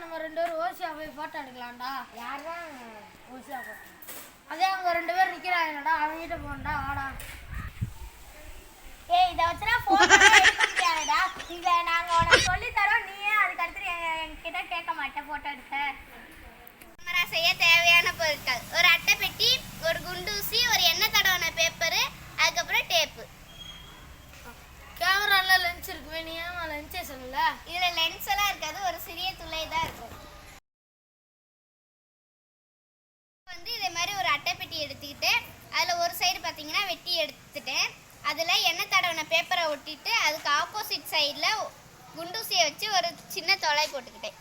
நம்ம ரெண்டு பேரும் ஓசியா போய் போட்டோ எடுக்கலாம்டா. யார்தான் ஓசியா போட்டோ அதே அவங்க ரெண்டு பேரும் நிக்கிறாங்கடா அவங்ககிட்ட போகண்டா வாடா. ஏய் இதை வச்சுனா போட்டோ எடுக்க முடியாதுடா இங்க நாங்க உனக்கு சொல்லி தரோம் நீயே அதுக்கு அடுத்து என்கிட்ட கேட்க மாட்டேன் போட்டோ எடுக்க. கேமரா செய்ய தேவையான பொருட்கள். ஒரு அட்டை பெட்டி ஒரு குண்டூசி ஒரு எண்ணெய் தடவின பேப்பரு அதுக்கப்புறம் டேப்பு கேமரால லென்ஸ் இருக்குவே நீ ஏமா லென்ஸே சொல்லல இதுல லென்ஸ் எல்லாம் இருக்காது ஒரு சிறிய துளை தான் இருக்கும். வந்து இதே மாதிரி ஒரு அட்டை பெட்டி எடுத்துக்கிட்டு அதில் ஒரு சைடு பார்த்தீங்கன்னா வெட்டி எடுத்துட்டேன். அதில் எண்ணெய் தடவின பேப்பரை ஒட்டிட்டு அதுக்கு ஆப்போசிட் சைடில் குண்டூசியை வச்சு ஒரு சின்ன தொலை போட்டுக்கிட்டேன்.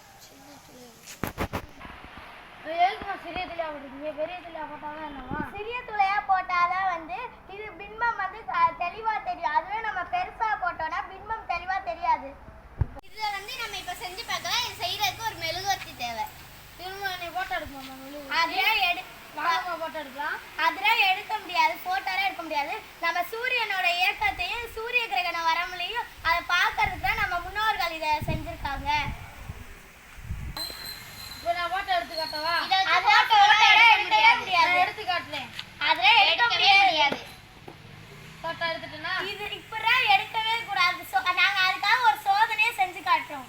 சிறிய துளியா போட்டுருக்கீங்க பெரிய துளியா போட்டாதான் என்னவா? சிறிய துளையாக போட்டாதான் வந்து இது பின்பம் வந்து தெளிவாக தெரியும் அதுவே நம்ம பெருசாக போட்டோம்னா பின்பம் தெளிவாக தெரியாது இதில் வந்து நம்ம இப்போ செஞ்சு பார்க்கலாம் இது செய்கிறதுக்கு ஒரு மெழுகுவர்த்தி தேவை திரும்ப நீ போட்டோ அதெல்லாம் எடு வாங்கம்மா போட்டோ எடுக்கலாம். அதெல்லாம் எடுக்க முடியாது போட்டோலாம் எடுக்க முடியாது நம்ம சூரியனோட இயக்கத்தையும் சூரிய கிரகண வரம்புலையும் அதை பார்க்கறதுக்கு தான் நம்ம முன்னோர்கள் இதை செஞ்சிருக்காங்க இப்போ நான் போட்டோ எடுத்து காட்டவா அதெல்லாம் photo எடுக்க முடியாது. நான் எடுத்து காட்டுறேன் அதெல்லாம் எடுக்க முடியாது போட்டோ எடுத்துட்டேன்னா இது இப்படிலாம் எடுக்கவே கூடாது சோ நாங்க அதுக்காக ஒரு சோதனையே செஞ்சு காட்டுறோம்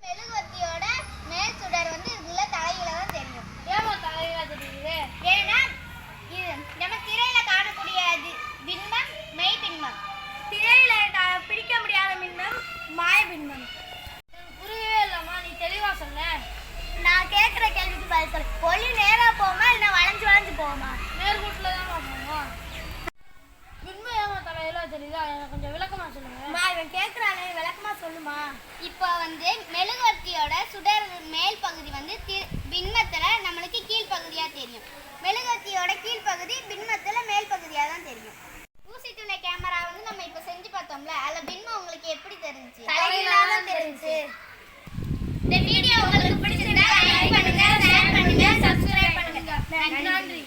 மெழுகுவர்த்தியோட மேல் சுடர் வந்து இதுல தலையில தான் தெரியும் ஏமா தலையில தெரியுது ஏன்னா இது நம்ம திரையில காணக்கூடிய தி- பின்பம் மெய் பின்பம் திரையில பிடிக்க முடியாத பின்பம் மாய எனக்கு புரியவே இல்லம்மா நீ தெளிவா சொல்ல நான் கேட்குற கேள்விக்கு பதில் சொல்லு ஒளி நேரா போகுமா இல்லை வளைஞ்சு வளைஞ்சு போகுமா நேர்கூட்டில் தான் போவோம். பின்பு ஏமா தலையில தெரியுதா? எனக்கு கொஞ்சம் விளக்கமா சொல்லுங்க. மா இவன் கேட்குறானே விளக்கமா சொல்லுமா? இப்போ வந்து மெழுகுவர்த்தியோட சுடர் மேல் பகுதி வந்து தி- பின்பத்துல நம்மளுக்கு கீழ்ப்பகுதியா தெரியும். மெழுகுவர்த்தியோட கீழ்ப்பகுதி பின்பத்துல மேல் பகுதியா தான் தெரியும் ஊசித்துளை கேமரா வந்து நம்ம இப்போ செஞ்சு பார்த்தோம்ல அதுல பின்பம் தான் தெரிஞ்சுச்சு. இந்த வீடியோ உங்களுக்கு பிடிச்சிருந்தா லைக் பண்ணுங்க ஷேர் பண்ணுங்க சப்ஸ்கிரைப் பண்ணுங்க. நன்றி.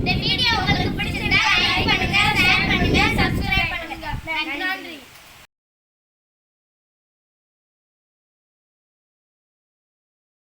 இந்த வீடியோ உங்களுக்கு பிடிச்சிருந்தா லைக் பண்ணுங்க ஷேர் பண்ணுங்க சப்ஸ்கிரைப் பண்ணுங்க. நன்றி.